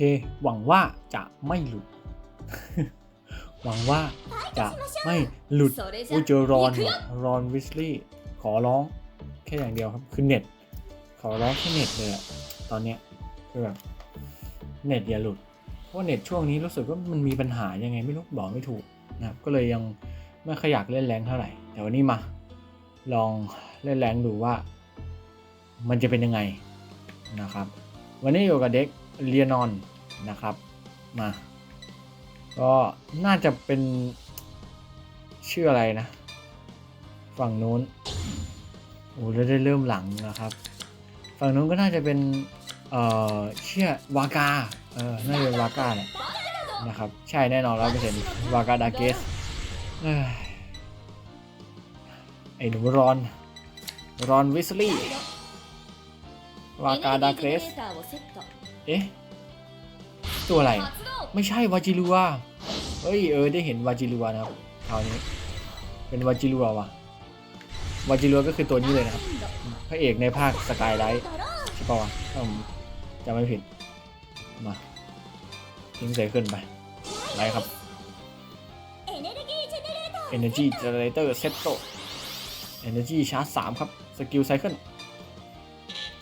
คหวังว่าจะไม่หลุด หวังว่าจะไม่หลุดอูเจอรอนรอนวิสลี่ขอร้องแค่อย่างเดียวครับคือเน็ต ขอร้องแค่เน็ตเลยอะตอนเนี้ยคือแบบเน็ตอย่าหลุด เพราะเน็ตช่วงนี้รู้สึกว่ามันมีปัญหายังไงไม่รู้บอกไม่ถูกนะครับก็เลยยังไม่ขยักเล่นแรงเท่าไหร่ แต่วันนี้มา ลองเล่นแรงดูว่า มันจะเป็นยังไงนะครับ วันนี้อยู่กับเด็กเรียนอน นะครับมาก็น่าจะเป็นชื่ออะไรนะ ฝั่งนู้นโอ้แล้วได้เริ่มหลังนะครับ ฝั่งนู้นก็น่าจะเป็น เอ่อเชี่ยวากาเออน่าจะเป็นวากาเนี่ยนะครับ ใช่แน่นอนเราไยเปอร์เซ็นต์วากาดาเกสไอ้หนุ่มรอน รอนวิสลีย์วากาดาเกสเอ๊ะ ตัวอะไร ไม่ใช่วาจิลัวเฮ้ยเออได้เห็นวาจิลัวนะครับคราวนี้ เป็นวาจิลัววะวาจิลัวก็คือตัวนี้เลยนะครับ พระเอกในภาคสกายไลท์ใช่ปะวะผมจำไม่ผิด มาทิ้งใส่ขึ้นไปไรครับ Energy Generator Set โต Energy Charge 3 ครับ สกิลไซเคิล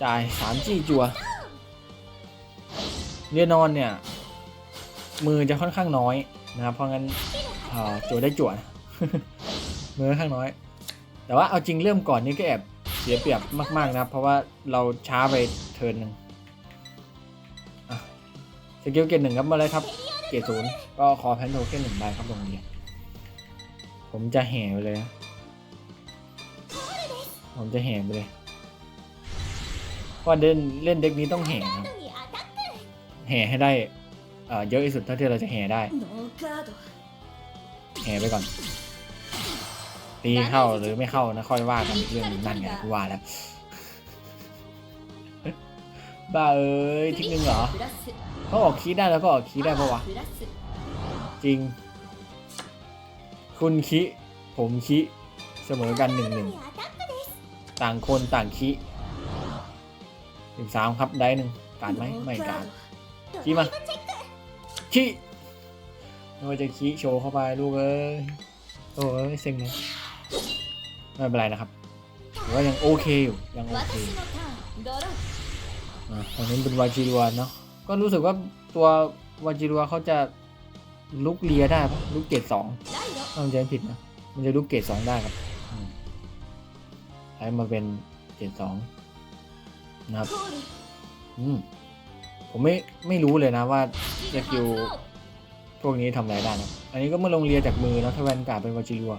จ่าย 3G จัวเรียนอนเนี่ย มือจะค่อนข้างน้อยนะครับ เพราะงั้นจั่วได้จวนมือค่อนข้างน้อย แต่ว่าเอาจริงเริ่มก่อนนี้ก็แอบเสียเปรียบมากๆนะเพราะว่าเราช้าไปเทินหนึ่งสกิลเกตหนึ่งครับมาเลยครับ เกตศูนย์ก็ขอแพนโทเค็หนึ่งใบครับตรงนี้ผมจะแห่ไปเลย ผมจะแห่ไปเลยเพราะเล่นเล่นเด็กนี้ต้องแห่ครับแห่ให้ได้ เยอะที่สุดเท่าที่เราจะแห่ได้ แห่ไปก่อน ตีเข้าหรือไม่เข้านะค่อยว่ากันเรื่องนั่นไงกูว่าแล้ว บ้าเอ้ยทิกนึงเหรอเขาออกคิดได้แล้วก็ออกคิดได้ปะวะ จริง คุณคีผมคีเสมอกันหนึ่งหนึ่งต่างคนต่างคีสิงสามครับได้หนึ่งการไหมไม่การคีมา ขี้โดาจะขี้โชว์เข้าไปลูกเอ้ยโอ้ยเซ็งเลยไม่เป็นไรนะครับถือว่ายังโอเคอยู่ยังโอเคอะตอนนี้เป็นวาจิรัวเนาะก็รู้สึกว่าตัววาจิรัวเขาจะลุกเลียได้ปะลุกเกตสองถ้ามันจะผิดนะมันจะลุกเกตสองได้ครับใช้มาเป็นเกตสองนะครับอืม ผมไม่ไม่รู้เลยนะว่าสกิลพวกนี้ทำอะไรได้นะอันนี้ก็เมื่อลงเรียจากมือแล้วทแวนการ์เป็นวาจิรัว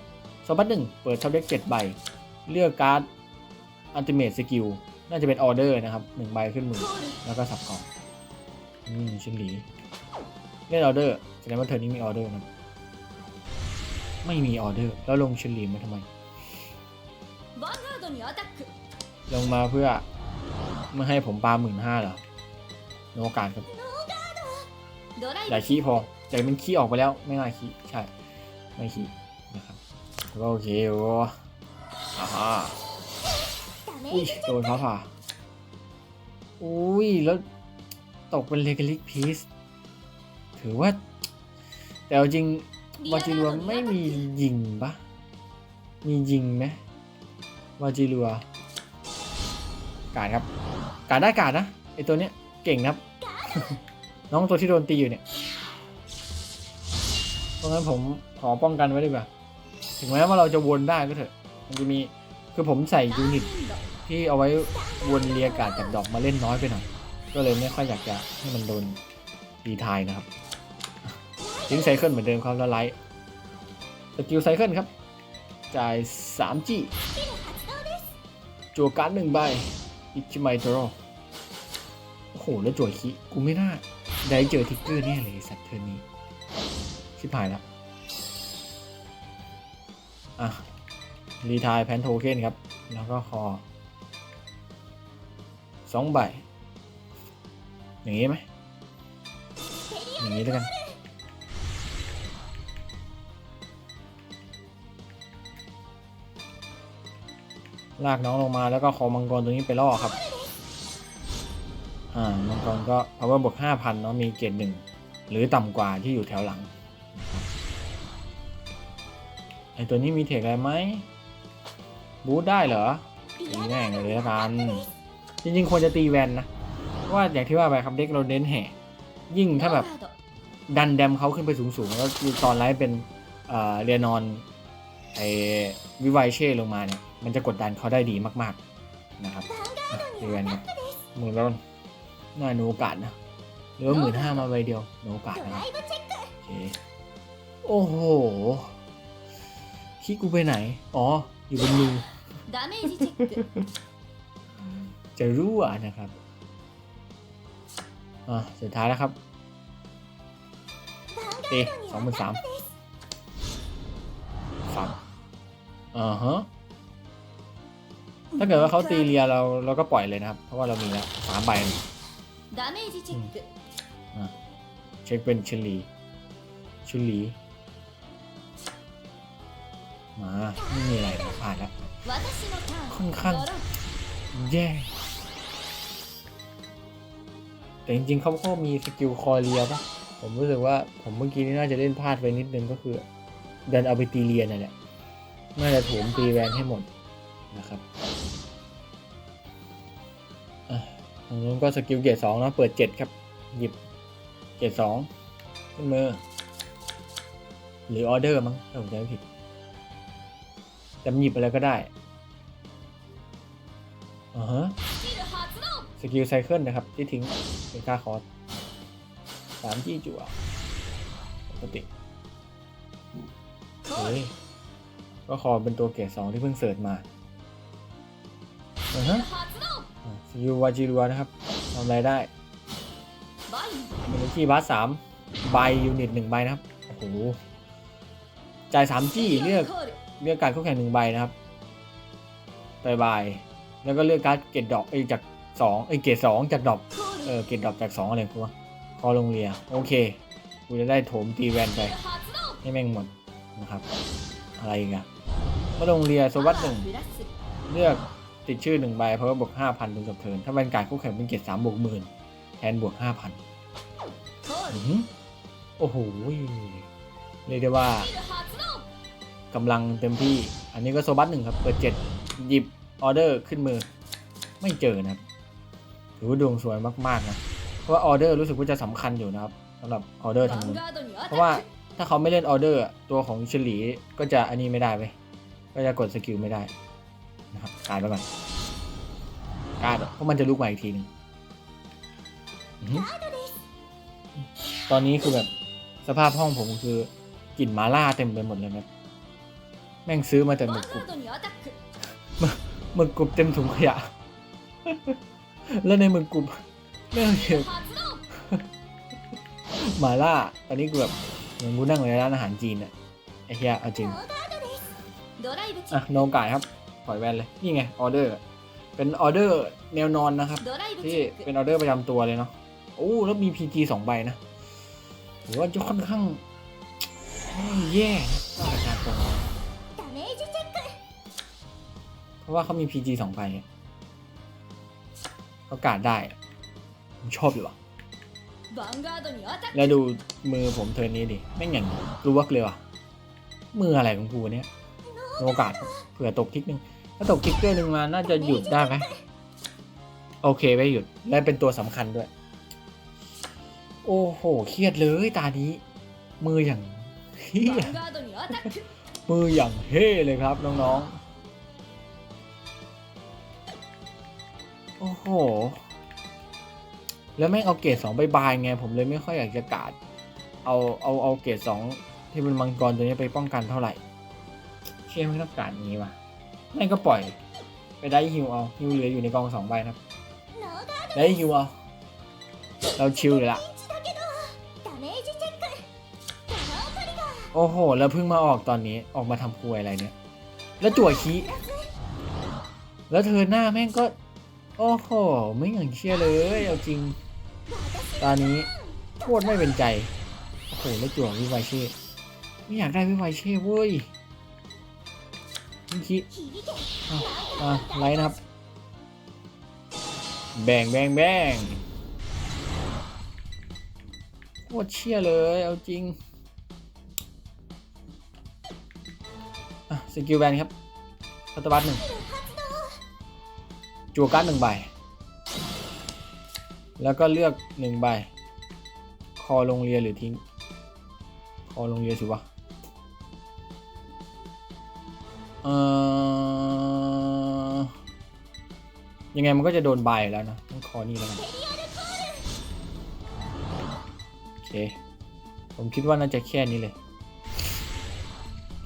สบัดหนึ่งเปิดช็อเด็กเจ็ดใบ เลือกการ์ดอัลติเมทสกิลน่าจะเป็นออเดอร์นะครับหนึ่งใบขึ้นมือ แล้วก็สับกองอืมชิงหลีเล่นออเดอร์แสดงว่าเธอนี้มีออเดอร์นะไม่มีออเดอร์ แล้วลงชิงหลีมาทำไม ลงมาเพื่อไม่ให้ผมปาหมื่นห้าเหรอ โนการครับอย่าขี้พอแต่มันขี้ออกไปแล้วไม่น่าขี้ใช่ไม่ขี้นะครับก็โอเคโอ้อ่าฮอุ้ยโดนเขาผ่าอุ้ยแล้วตกเป็นเลกลิกพีซถือว่า แต่จริงวาจิรัวไม่มียิงปะมียิงไหมวาจิรัวกาดครับกาดได้กาดนะไอตัวเนี้ย เก่งนะครับ น้องตัวที่โดนตีอยู่เนี่ย เพราะงั้นผมขอป้องกันไว้ดีกว่า ถึงแม้ว่าเราจะวนได้ก็เถอะ มันจะมีคือผมใส่ยูนิตที่เอาไว้วนเรียกการดจากดอกมาเล่นน้อยไปหน่อย ก็เลยไม่ค่อยอยากจะให้มันโดนดีทายนะครับทิ้งไซเคิลเหมือนเดิมครับแล้วไลท์สกิลไซเคิลครับ จ่าย3จีจัวการ์ดหนึ่งใบอิชิไมโตโร โอ้โห แล้วจั่วคิ กูไม่น่า ได้เจอทิกเกอร์แน่เลยสัตว์เทอร์นี้ ชิบหายแล้วอะ รีทายแพนโทเค็นครับ แล้วก็คอสองใบ อย่างนี้ไหม อย่างนี้แล้วกันลากน้องลงมาแล้วก็คอมังกรตัวนี้ไปล่อครับ อ่ามังกรก็ power บวกห้าพันเนาะมีเกียรดหนึ่งหรือต่ำกว่าที่อยู่แถวหลังไอตัวนี้มีเทคอะไรไหมบูทได้เหรอตีแม่เลยละกันจริงๆควรจะตีแวนนะว่าอย่างที่ว่าไปครับเด็กเราเน้นแห่ยิ่งถ้าแบบดันแดมเขาขึ้นไปสูงๆแล้วตอนไลฟ์เป็นเรียนอนไอวิไวเช่ลงมาเนี่ยมันจะกดดันเขาได้ดีมากๆนะครับตีแวนมือร้อน น่าโนกาสนะหรือว่าหมื่นห้ามาใบเดียวโนกาสนะโอ้โหขี้กูไปไหน อ๋อ อยู่บนรูจะรั่วนะครับ อะสุดท้ายแล้วครับเตะสองหมื่นสามสามอ่าฮะ ถ้าเกิดว่าเขาตีเรียเราเราก็ปล่อยเลยนะครับ เพราะว่าเรามีแล้วสามใบ ダメージチェック อ่ะเช็คเป็นชุลี ชุลี มาไม่มีอะไรนะผ่านแล้ว 私のターンค่อนข้าง ドロー แย่ แต่จริงๆเขาก็มีสกิลคอเรียปะผมรู้สึกว่าผมเมื่อกี้นี่น่าจะเล่นพลาดไปนิดนึงก็คือดันเอาไปตีเรียนนั่นแหละน่าจะโถมตีแวนให้หมดนะครับ อันนู้นก็สกิลเกรดสองนะเปิดเจ็ดครับ หยิบเกรดสองขึ้นมือ หรือออเดอร์มั้งถ้าผมจำไม่ผิดจำหยิบอะไรก็ได้อ่าฮะสกิลไซเคิลนะครับ ที่ทิ้งเป็นค่าคอร์สสามจี้จั่วปกติเฮ้ยก็คอเป็นตัวเกรดสองที่เพิ่งเสิร์ชมาอ่าฮะ ยูวาจิรัวนะครับทำอะไรได้มินิจี้บัสสามใบยูนิตหนึ่งใบนะครับ โอ้โห จ่ายสามจี้เลือกเลือกการเข้าแข่งหนึ่งใบนะครับไปยบแล้วก็เลือกการเกตดอกเอ้จากสองเอ้เกตสองจากดอกเออเกตดอกจากสองอะไรกูวะคอโรงเรีย โอเค กูจะได้โถมตีแวนไป ให้แม่งหมดนะครับ อะไรกัคอโรงเรียโซบัตหนึ่งเลือก ติดชื่อหนึ่งใบเพราะว่าบวกห้าพันเป็นกับเทินถ้าเป็นการคู่แข่งเป็นเกียรติสามบวกหมื่นแทนบวกห้าพันโอ้โหเรียกได้ว่ากำลังเต็มที่ อันนี้ก็โซบัสหนึ่งครับ เปิดเจ็ดหยิบออเดอร์ขึ้นมือ ไม่เจอนะครับถือว่าดวงสวยมากๆนะ เพราะว่าออเดอร์รู้สึกว่าจะสำคัญอยู่นะครับสำหรับออเดอร์ทางนู้เพราะว่าถ้าเขาไม่เล่นออเดอร์ตัวของเฉลีก็จะอันนี้ไม่ได้ไปก็จะกดสกิลไม่ได้ นะครับการไปก่อนการเพราะมันจะลุกมาอีกทีนึงตอนนี้คือแบบสภาพห้องผมคือกลิ่นมาล่าเต็มไปหมดเลยครับแม่งซื้อมาแต่หมึกกรุบหมึกกรุบเต็มถุงขยะ แล้วในหมึกกรุบเรื่องเกี่ยวมาล่า ตอนนี้กูแบบเหมือนกูนั่งในร้านอาหารจีนอะไอ้เหี้ยเอาจริงอะโนกายครับ ล่อยแวนเลย นี่ไงออเดอร์ เป็นออเดอร์แนวนอนนะครับ ที่เป็นออเดอร์ประจำตัวเลยเนาะโอ้แล้วมีพีจีสองใบนะถือว่าจะค่อนข้างแย่นะการโปรเพราะว่าเขามีพีจีสองใบเขากาดได้ผมชอบอยู่ว่ะแล้วดูมือผมเธอนี้ดิแม่งอย่างรู้วักเลยว่ะมืออะไรของกูเนี่ยโอกาสเผื่อตกทิกนึง ถ้าตกติ๊กเกอร์หนึ่งมาน่าจะหยุดได้ไหมโอเคไม่หยุดและเป็นตัวสำคัญด้วย โอ้โหเครียดเลยตานี้ มืออย่างเฮียมืออย่างเฮเลยครับน้องๆ โอ้โห แล้วแม่งเอาเกรดสองใบายไง ผมเลยไม่ค่อยอยากจะกาด เอาเอาเอาเกรดสองที่เป็นมังกรตัวนี้ไปป้องกันเท่าไหร่เชี่ยไม่ต้องการนี้ว่ะ ไม่ก็ปล่อย ไปได้ฮิวเอาฮิวเหลืออยู่ในกองสองใบครับ ได้ฮิวเอา เราชิลเลยละโอ้โห แล้วเพิ่งมาออกตอนนี้ออกมาทำควยอะไรเนี่ย แล้วจั่วคีแล้วเธอหน้าแม่งก็ โอ้โห ไม่อย่างเชี่อเลย เอาจริง ตอนนี้โคตรไม่เป็นใจ โอ้โห แล้วจั่ววิวายเช่ไม่อยากได้วิวายเช่เว้ย คิอะไลท์นะครับ แบ่งแบ่งแบ่งโคตรเชี่ยเลย เอาจริง อะ สกิลแบนครับพัตบัตหนึ่งจัวการ์ดหนึ่งใบ แล้วก็เลือกหนึ่งใบ คอลงเรียหรือทิ้ง คอลงเรียสิวะ ออยังไงมันก็จะโดนใบอยู่แล้วนะต้องคอนี่แล้วกันโอเค ผมคิดว่าน่าจะแค่นี้เลย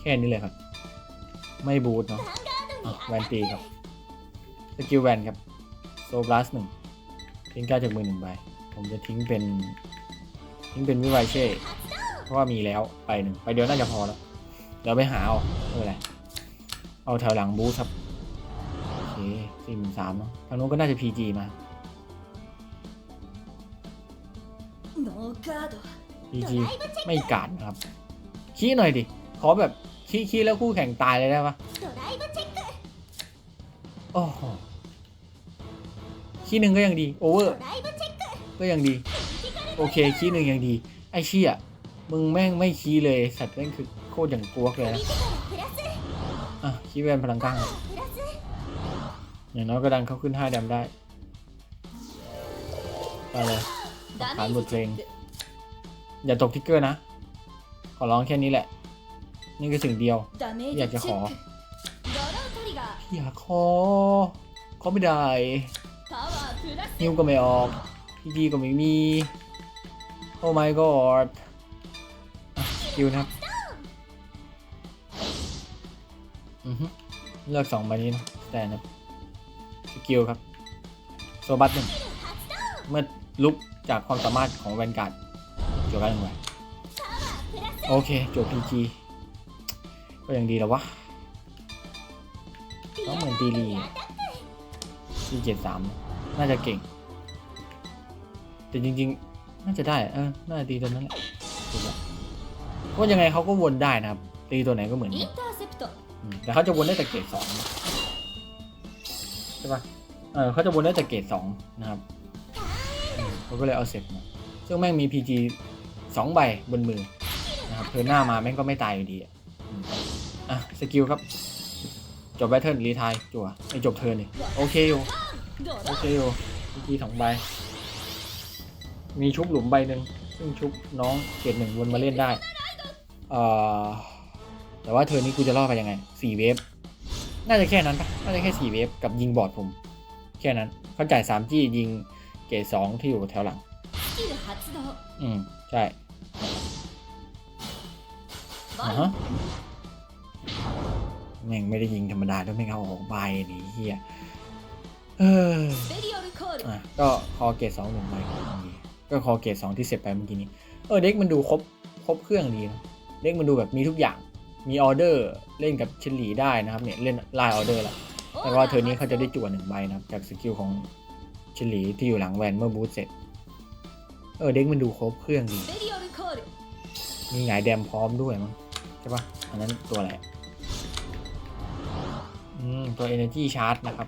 แค่นี้เลยครับ ไม่บูทเนาะะแวนตีครับ สกิลแวนครับ โซบลัสหนึ่งทิ้งก้าจากมือหนึ่งใบ ผมจะทิ้งเป็น ทิ้งเป็นวิไวเช่ เพราะว่ามีแล้วไปหนึ่งไปเดียวน่าจะพอแล้ว เดี๋ยวไปหาเอาไม่เป็นไร เอาแถวหลังบูธครับ โอเคสี่หมื่นสามทางนู้นก็น่าจะ PG มา PG ไม่การครับ ขี้หน่อยดิ ขอแบบขี้ขี้แล้วคู่แข่งตายเลยได้ปะโอ้โขี้หนึ่งก็ยังดี โอเวอร์ ก็ยังดี โอเคขี้หนึ่งยังดี ไอ้เชี่ะมึงแม่งไม่ขี้เลย สัตว์แม่งคือโคตรอย่างกลัวเลยนะ อะขี้แวนพลังก้างอย่างน้อยก็ดันเขาขึ้น5แดมได้ไปเลยผ่านบทเพลง อย่าตกทิกเกอร์นะ ขอร้องแค่นี้แหละ นี่คือสิ่งเดียว อยากจะขออยากขอ ขอไม่ได้นิ้วก็ไม่ออกพี่ดีก็ไม่มี โอ้ my god คิวนะครับ เลือกสองใบนี้นะแต่นะสกิลครับ โซบัตหนึ่งเมื่อลุกจากความสามารถของแวนการ์ดจบกันหนึ่งใบโอเคจบพีจีก็ยังดีแล้ววะต้องเหมือนตีลีที่เจ็ดสามน่าจะเก่ง แต่จริงๆ น่าจะได้ เออ น่าจะตีตัวนั้นแหละกแล้วเพราะยังไงเขาก็วนได้นะครับ ตีตัวไหนก็เหมือน แต่เขาจะวนได้แต่เกรดสองใช่ปะเออเขาจะวนได้แต่เกรดสองนะครับเขาก็เลยเอาเสร็จมาซึ่งแม่งมี PG สองใบบนมือนะครับเธอหน้ามาแม่งก็ไม่ตายอยู่ดีอะอะสกิลครับ จบแบทเทิลรีทายจั่วไม่จบเทิร์นเลยโอเคอยู่โอเคอยู่ PG สองใบ มีชุบหลุมใบหนึ่งซึ่งชุบน้องเกรดหนึ่งวนมาเล่นได้ เอ่อ แต่ว่าเธอนี้กูจะล่อไปยังไงสี่เวฟน่าจะแค่นั้นปะน่าจะแค่สี่เวฟกับยิงบอดผม แค่นั้นเขาจ่ายสามจี้ยิงเกตสองที่อยู่แถวหลัง อืม ใช่ฮะแม่งไม่ได้ยิงธรรมดาด้วยไม่เอาออกใบนี่เฮียเอออะก็คอเกตสองหนึ่งใบก็คอเกตสองที่เสียไปเมื่อกี้นี้ เออเด็กมันดูครบครบเครื่องดีนะเด็กมันดูแบบมีทุกอย่าง มีออเดอร์เล่นกับเชลีได้นะครับเนี่ยเล่นไล่ออเดอร์ละแต่ว่าเธอนี้เขาจะได้จั่วหนึ่งใบนะครับ จากสกิลของเชลีที่อยู่หลังแวนเมื่อบูทเสร็จ เออเด็กมันดูครบเครื่องดีมีหงายแดมพร้อมด้วยมั้งใช่ปะอันนั้นตัวอะไรอืมตัว Energy Charge นะครับ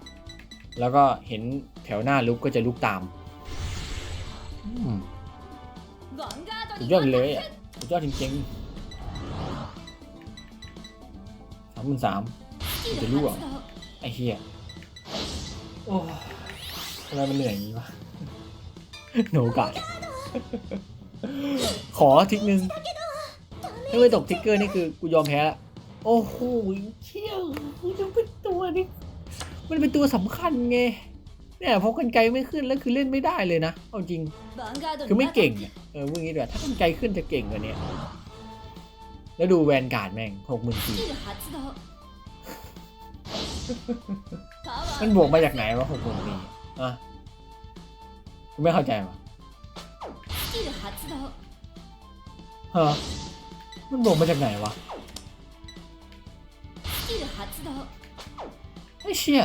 แล้วก็เห็นแถวหน้าลุกก็จะลุกตามสุดยอดเลยอะสุดยอดจริงๆ หมื่นสามจะรั่วไอ้เหี้ยโอ้ทำไมมันเหนื่อยอย่างนี้วะโนกะขอทิกนึงถ้าไม่ตกทิกเกอร์นี่คือกูยอมแพ้ละโอ้โหเชี่ยวกูจะเป็นตัวนี่มันเป็นตัวสำคัญไงเนี่ยพอกันไกลไม่ขึ้นแล้วคือเล่นไม่ได้เลยนะ เอาจริง คือไม่เก่ง เออพวกนี้ดี๋ยวถ้ากันไกลขึ้นจะเก่งกว่านี้ แล้วดูแวนการ์ดแม่งหกหมื่นสี่มันบวกมาจากไหนวะหกหมื่นสี่อะไม่เข้าใจวะฮะมันบวกมาจากไหนวะไอ้เชี่ย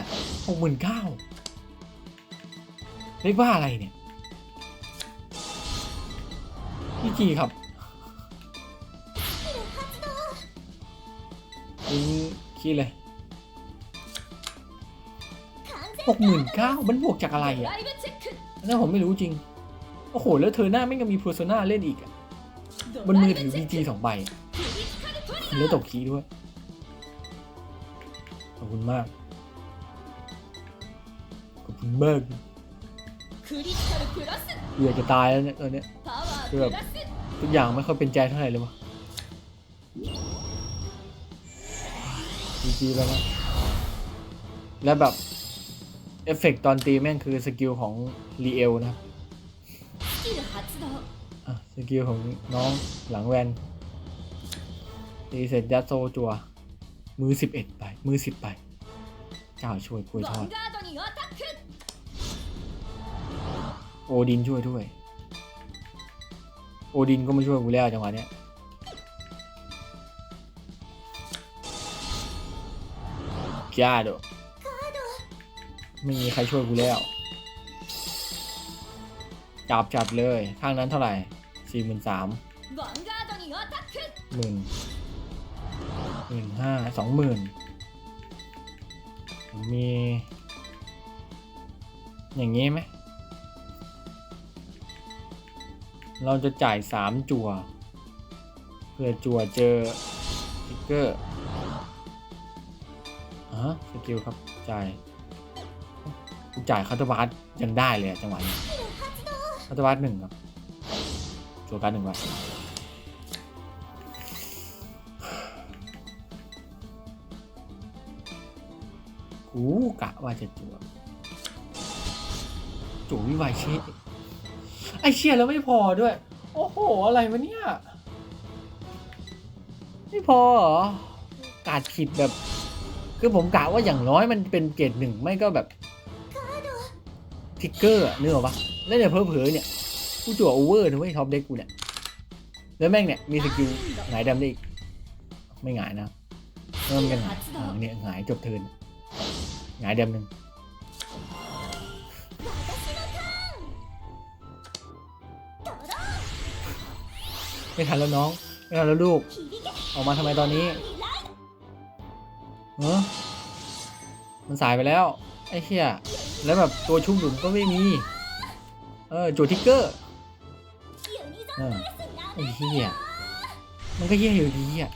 หกหมื่นเก้าเรียกว่าอะไรเนี่ยพี่กีครับ ทิ้งขี้เลยหกหมื่นเก้ามันบวกจากอะไรอะนั่นผมไม่รู้จริง โอ้โห แล้วเธอหน้าไม่ยังมีเพอร์โซนาเล่นอีกอะบนมือถือบีจีสองใบ แล้วตกคีด้วย ขอบคุณมาก ขอบคุณมากเบื่อจะตายแล้วเนี่ยตอนเนี้ยคือแบบทุกอย่างไม่ค่อยเป็นใจเท่าไหร่เลยวะ ทีแล้วนะแล้แบบ เอฟเฟกตอนตีแม่งคือสกิลของรีเอลนะสกิลของน้องหลังแวนตีเสร็จยัดโซจัว มือสิบเอ็ดไป มือสิบไปเจ้าช่วยกุยทอด โอดินช่วยด้วย โอดินก็ไม่ช่วยกูแล้วจังหวะเนี้ย ยาติไม่มีใครช่วยกูแล้ว จับจับเลย ข้างนั้นเท่าไหร่สี่หมื่นสามหมื่นหมื่นห้าสองหมื่นมี อย่างนี้ไหม เราจะจ่ายสามจั่วเพื่อจั่วเจอทิกเกอร์ อะสกิลครับจ่ายจ่ายคาร์ตบาร์ยังได้เลยจังหวะนี้คาร์ตบาร์หนึ่งครับจัวการหนึ่งใบกูกะว่าจะจัวจั่ววิวายเชษไอเชียแล้วไม่พอด้วย โอ้โห อะไรวะเนี่ย ไม่พอเหรอ กาดผิดแบบ คือผมกะว่าอย่างน้อยมันเป็นเกรดหนึ่งไม่ก็แบบทิกเกอร์อะนึกอปะแล้วเนี่ยเพิ่เผลอๆเนี่ยกูจั่วโอเวอร์นะเว้ยท็อปเด็กกูเนี่ยแล้วแม่งเนี่ยมีสกิลหงายดำได้อีกไม่หงายนะเริ่มกันหงายเนี่ยหงายจบเทินหงายดำหนึ่งไม่ทันแล้วน้องไม่ทันแล้วลูกออกมาทำไมตอนนี้ เออมันสายไปแล้ว ไอ้เหี้ยแล้วแบบตัวชุบหลุมก็ไม่มี เออจูทิกเกอร์เออไอ้เหี้ยมันก็เหี้ยอยู่ดีอะ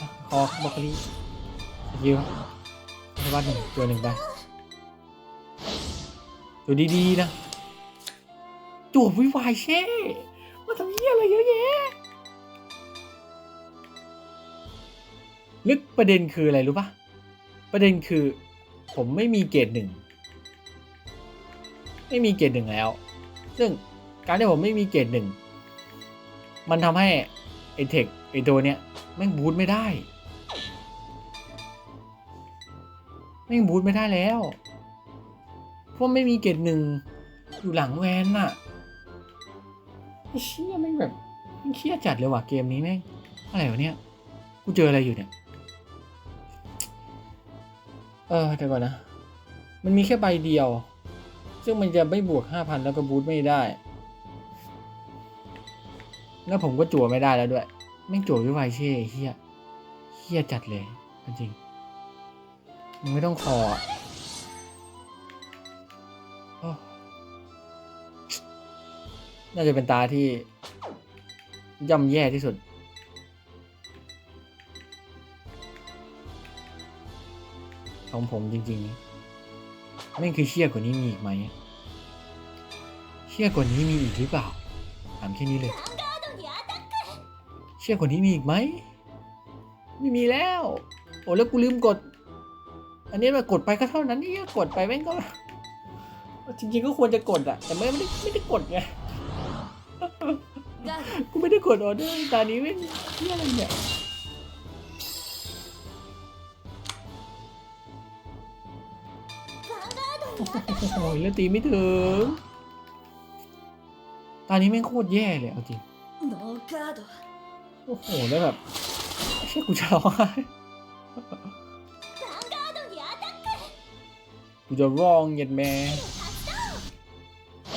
อะคอบล็อกโคลีสกิลให้วัดหนึ่งตัวหนึ่งไปตัวดีๆนะจูบวิวายเช่มาทำเหี้ยอะไรเยอะแยะ ลึกประเด็นคืออะไรรู้ปะประเด็นคือ ผมไม่มีเกรดหนึ่งไม่มีเกรดหนึ่งแล้ว ซึ่งการที่ผมไม่มีเกรดหนึ่งมันทำให้ไอเทคไอตัวเนี้ยแม่งบูทไม่ได้แม่งบูทไม่ได้แล้วเพราะไม่มีเกรดหนึ่งอยู่หลังแวนน่ะไอ้เชี่ยแม่งแบบแม่งเครียดจัดเลยว่ะเกมนี้แม่งอะไรวะเนี่ยกูเจออะไรอยู่เนี่ย เออเดี๋ยวก่อนนะ มันมีแค่ใบเดียว ซึ่งมันจะไม่บวกห้าพันแล้วก็บูทไม่ได้ แล้วผมก็จั่วไม่ได้แล้วด้วยแม่จั่ววิวายเช่เฮียเฮียจัดเลยจริงมึงไม่ต้องคออะโอ้น่าจะเป็นตาที่ย่ำแย่ที่สุด ของผมจริงๆไม่คือเชี่ยกว่านี้มีอีกไหมเชี่ยกว่านี้มีอีกหรือเปล่าถามแค่นี้เลย เชี่ยกว่านี้มีอีกไหมไม่มีแล้ว โอ้แล้วกูลืมกด อันนี้มากดไปก็เท่านั้นนี่กดไปแม่งก็ จริงๆก็ควรจะกดอะแต่ไม่ไม่ได้ไม่ได้กดไงกูไม่ได้กดออเดอร์ตอนนี้ไม่เชี่ยอะไรเนี่ย โอ้ยแล้วตีไม่ถึง ตอนนี้แม่งโคตรแย่เลยเอาจริง โอ้โห แล้วแบบเชื่อกูจะร้องไห้กูจะร้องเหยียดแม่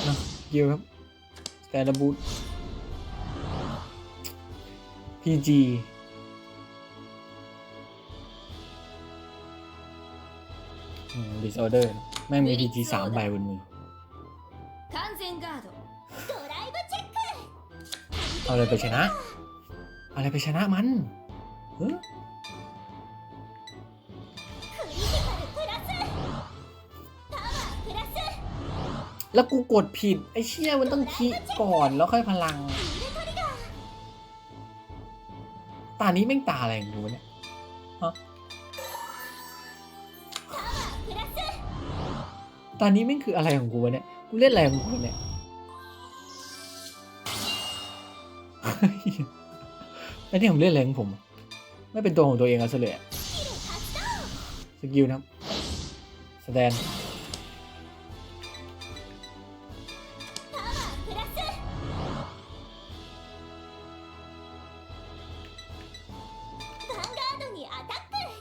นะเกี่ยวครับแต่ระบุพีจี ดิสออเดอร์แม่งมีพีจีสามใบบนมือเอาเลยไปชนะอะไรไปชนะมันแล้วกูกดผิด ไอ้เชี่ยมันต้องคีก่อนแล้วค่อยพลัง ตานี้แม่งตาอะไรอกูเนี่ย ตอนนี้มันคืออะไรของกูเนี่ย กูเล่นอะไรของกูเนี่ยไอ้นนี้ผมเล่นอะไรของผม ไม่เป็นตัวของตัวเองเอาซะเลยสกิลนะแสดง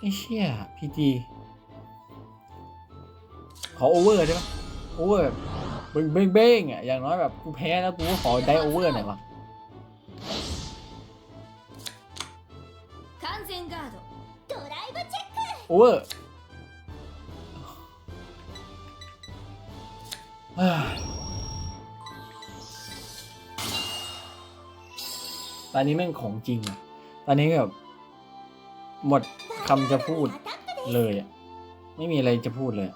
ไอ้เชี่ยพีจี ขอโอเวอร์ใช่ไหมโอเวอร์เบ้งเบ้งเบ้งอะอย่างน้อยแบบกูแพ้แล้วกูขอได้โอเวอร์หน่อยวะโอเวอร์ตอนนี้แม่งของจริงอะตอนนี้แบบหมดคำจะพูดเลยอะไม่มีอะไรจะพูดเลย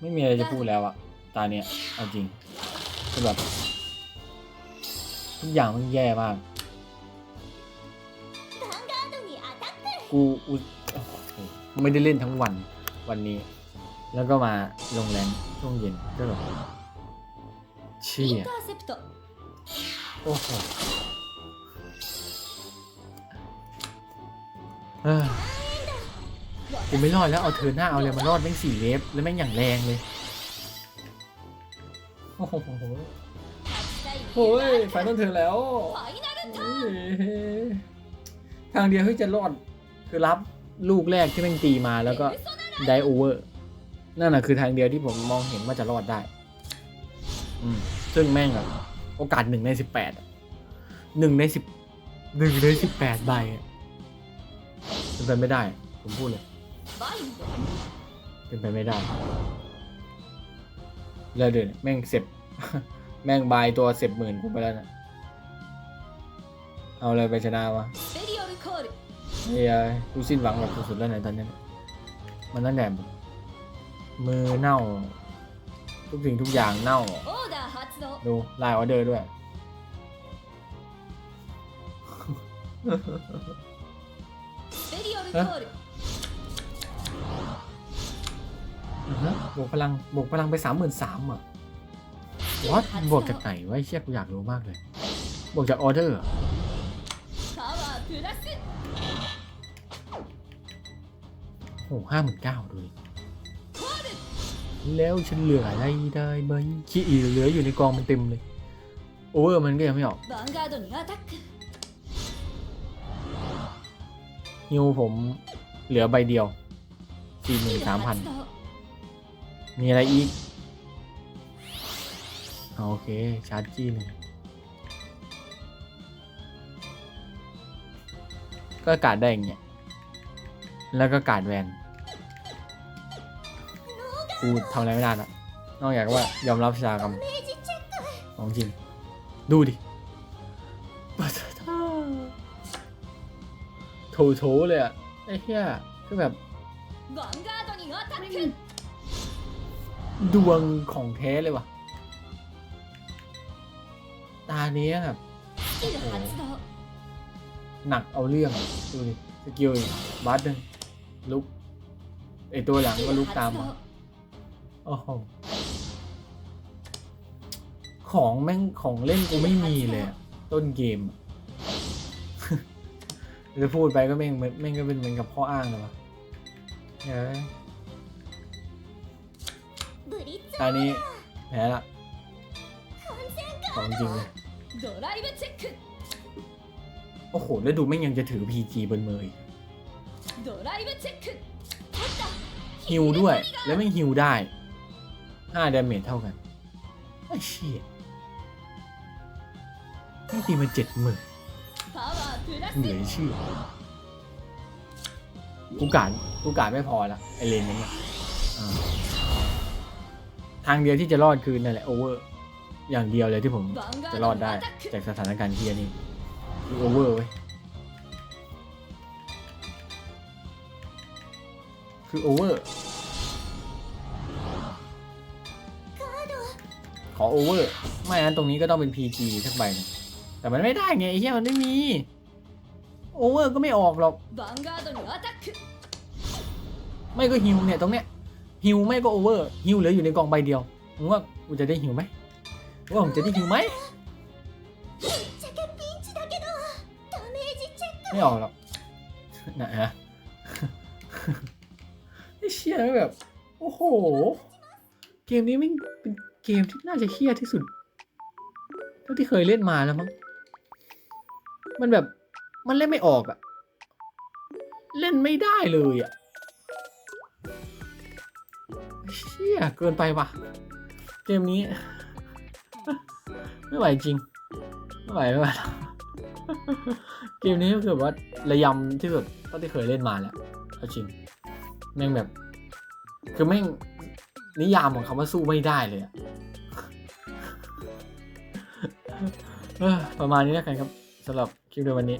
ไม่มีอะไรจะพูดแล้วอะตาเนี่ยเอาจริงก็แบบทุกอย่างมันแย่มาก กูอุไม่ได้เล่นทั้งวันวันนี้ แล้วก็มาโรงแรมช่วงเย็นก็แบบเชี่ยโอ้โห กูไม่รอดแล้วเอาเธอหน้าเอาอะไรมารอดแม่งสี่เวฟแล้วแม่งอย่างแรงเลยโอ้โหโอ้ยไฟนอนเธอแล้วทางเดียวที่จะรอดคือรับลูกแรกที่แม่งตีมาแล้วก็ไดโอเวอร์นั่นแหะคือทางเดียวที่ผมมองเห็นว่าจะรอดได้ อืมซึ่งแม่งอะโอกาสหนึ่งในสิบแปดหนึ่งในสิบหนึ่งในสิบแปดใบเป็นไปไม่ได้ ผมพูดเลย เป็นไปไม่ได้เลยเดินแม่งเสพแม่งบายตัวเสพหมื่นกูไปแล้วนะเอาเลยไปชนะวะเฮ้ยกูสิ้นหวังแบบสุดๆแล้วไหนตอนนี้ มันนั่นแต่มือเน่า ทุกสิ่งทุกอย่างเน่า ดูลายออเดอร์ด้วยฮ้ บวกพลังบวกพลังไปสามหมื่นสามอะวัดบวกจากไหนไว้เชี่ยกูอยากรู้มากเลย บวกจากออเดอร์โอ้ห้าหมื่นเก้าดูดิแล้วฉันเหลืออะไรได้ไหมขี้อีเหลืออยู่ในกองมันเต็มเลย โอเวอร์มันก็ยังไม่ออกฮิวผมเหลือใบเดียวสี่หมื่นสามพัน มีอะไรอีก โอเค ชาร์จกี้หนึ่งก็กาดได้อย่างเงี้ย แล้วก็กาดแวนกูทำอะไรไม่ได้ละนอกจากว่ายอมรับชะตากรรมของจริง ดูดิบัตตาโถโถเลยอะไอ้เหี้ยคือแบบ ดวงของแท้เลยวะตาเนี้ยรับหนักเอาเรื่องดูดิสกิลบัสหนึ่งลุกไอตัวหลังก็ลุกตามมาโอ้โหของแม่งของเล่นกูไม่มีเลยต้นเกมจะพูดไปก็แม่งแม่งก็เป็นเหมือนกับข้ออ้างเลยวะเฮ้ย อันนี้แพ้ละของจริงเลยโอ้โห แล้วดูแม่งยังจะถือ PG บนมือฮิวด้วย แล้วแม่งฮิวได้5ดาเมจเท่ากัน ไอ้เชี่ยให้ตีมาเจ็ดหมื่นเหนื่อยชื่อกูการกูการไม่พอละไอเลนนั้นอะ ทางเดียวที่จะรอดคือนั่นแหละโอเวอร์อย่างเดียวเลยที่ผมจะรอดได้จากสถานการณ์เฮียนี่คือโอเวอร์เว้ยคือโอเวอร์ขอโอเวอร์ไม่งั้นตรงนี้ก็ต้องเป็น PG สักใบนึงแต่มันไม่ได้ไงไอ้เหี้ยมันไม่มีโอเวอร์ก็ไม่ออกหรอกไม่ก็ฮิวเนี่ยตรงเนี้ย หิวไม่ก็โอเวอร์หิวเหลืออยู่ในกล่องใบเดียวผมว่ากูจะได้หิวไหมว่าผมจะได้ฮิวไหมไม่ออกหรอกนะฮะไอ้เชี่ยแบบ โอ้โห เกมนี้ไม่เป็นเกมที่น่าจะเชี่ยที่สุดเท่าที่เคยเล่นมาแล้วมั้งมันแบบมันเล่นไม่ออกอะเล่นไม่ได้เลยอะ ยเกินไปว่ะ เกมนี้ ไม่ไหวจริง ไม่ไหวไม่ไหวเกมนี้ก็คือว่าระยำที่สุดเท่าที่เคยเล่นมาแล้วเอาจริงแม่งแบบ คือแม่งนิยามของคำว่าสู้ไม่ได้เลยอะประมาณนี้แล้วกันครับสำหรับคลิปในวันนี้